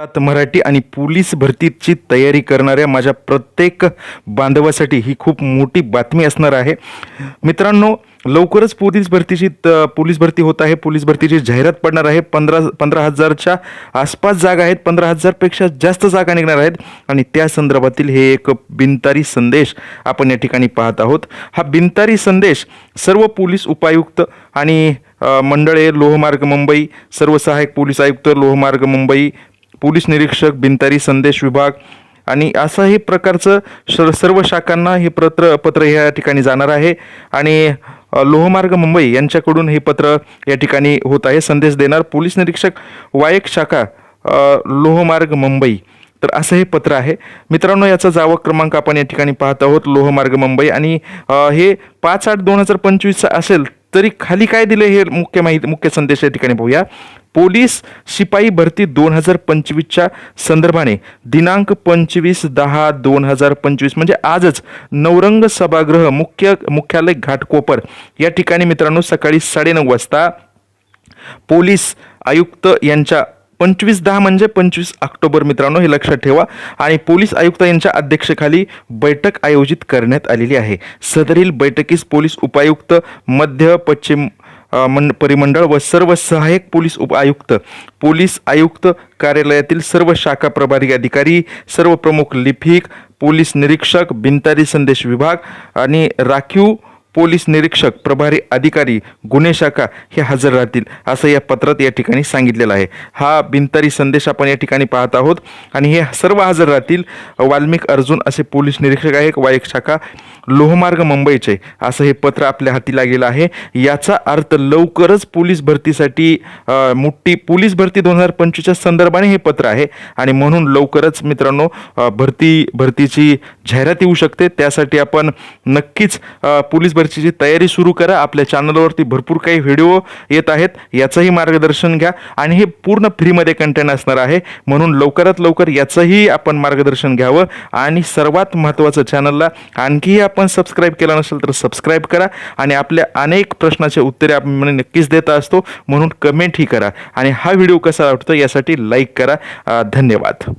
आता मराठी आणि पोलीस भरतीची तयारी करणाऱ्या माझ्या प्रत्येक बांधवासाठी ही खूप मोठी बातमी असणार आहे. मित्रांनो लवकरच पोलीस भरतीची त पोलीस भरती होत आहे. पोलीस भरतीची जाहिरात पडणार आहे. पंधरा पंधरा हजारच्या आसपास जागा आहेत. पंधरा हजारपेक्षा जास्त जागा निघणार आहेत. आणि त्या संदर्भातील हे एक बिनतारी संदेश आपण या ठिकाणी पाहत आहोत. हा बिनतारी संदेश सर्व पोलीस उपायुक्त आणि मंडळे लोहमार्ग मुंबई सर्व सहाय्यक पोलीस आयुक्त लोहमार्ग मुंबई पोलीस निरीक्षक बिनतारी संदेश विभाग आणि असं हे प्रकारचं श सर्व शाखांना हे पत्र पत्र या ठिकाणी जाणार आहे. आणि लोहमार्ग मुंबई यांच्याकडून हे पत्र या ठिकाणी होत आहे. संदेश देणार पोलीस निरीक्षक वायक शाखा लोहमार्ग मुंबई. तर असं हे पत्र आहे. मित्रांनो याचा जावक क्रमांक आपण या ठिकाणी पाहत आहोत लोहमार्ग मुंबई. आणि हे पाच आठ दोन हजार पंचवीसचा असेल तरी खाली काय दिलं हे मुख्य माहिती मुख्य संदेश या ठिकाणी पाहूया पोलीस शिपाई भरती दोन हजार पंचवीसच्या संदर्भाने दिनांक पंचवीस दहा दोन हजार पंचवीस म्हणजे आजच नवरंग सभागृह मुख्य मुख्यालय घाटकोपर या ठिकाणी मित्रांनो सकाळी साडेनऊ वाजता पोलीस आयुक्त यांच्या पंचवीस दहा म्हणजे पंचवीस ऑक्टोबर मित्रांनो हे लक्षात ठेवा. आणि पोलीस आयुक्त यांच्या अध्यक्षतेखाली बैठक आयोजित करण्यात आलेली आहे. सदरील बैठकीस पोलीस उपायुक्त मध्य पश्चिम मंड परिमंडळ व सर्व सहाय्यक पोलीस उप आयुक्त. पोलीस आयुक्त कार्यालयातील सर्व शाखा प्रभारी अधिकारी सर्व प्रमुख लिपिक पोलीस निरीक्षक बिनतारी संदेश विभाग आणि राखीव पोलीस निरीक्षक प्रभारी अधिकारी गुन्हे शाखा हे हजर राहतील असं या पत्रात या ठिकाणी सांगितलेलं आहे. हा बिनतारी संदेश आपण या ठिकाणी पाहत आहोत आणि हे सर्व हजर राहतील. वाल्मिक अर्जुन असे पोलीस निरीक्षक आहे वायक शाखा लोहमार्ग मुंबईचे असं हे पत्र आपल्या हाती लागलेलं आहे. याचा अर्थ लवकरच पोलीस भरतीसाठी मोठी पोलीस भरती दोन हजार पंचवीसच्या संदर्भाने हे पत्र आहे. आणि म्हणून लवकरच मित्रांनो भरती भरतीची जाहिरात येऊ शकते. त्यासाठी आपण नक्कीच पोलीस भरतीची तयारी सुरू करा आपल्या चॅनलवरती भरपूर काही व्हिडिओ येत आहेत याचंही मार्गदर्शन घ्या. आणि हे पूर्ण फ्रीमध्ये कंटेंट असणार आहे. म्हणून लवकरात लवकर याचंही आपण मार्गदर्शन घ्यावं. आणि सर्वात महत्त्वाचं चॅनलला आणखीही आपण सबस्क्राईब केला नसेल तर सबस्क्राईब करा. आणि आपल्या अनेक प्रश्नाचे उत्तरे आपण म्हणजे नक्कीच देत असतो. म्हणून कमेंटही करा. आणि हा व्हिडिओ कसा वाटतो यासाठी लाईक करा. धन्यवाद.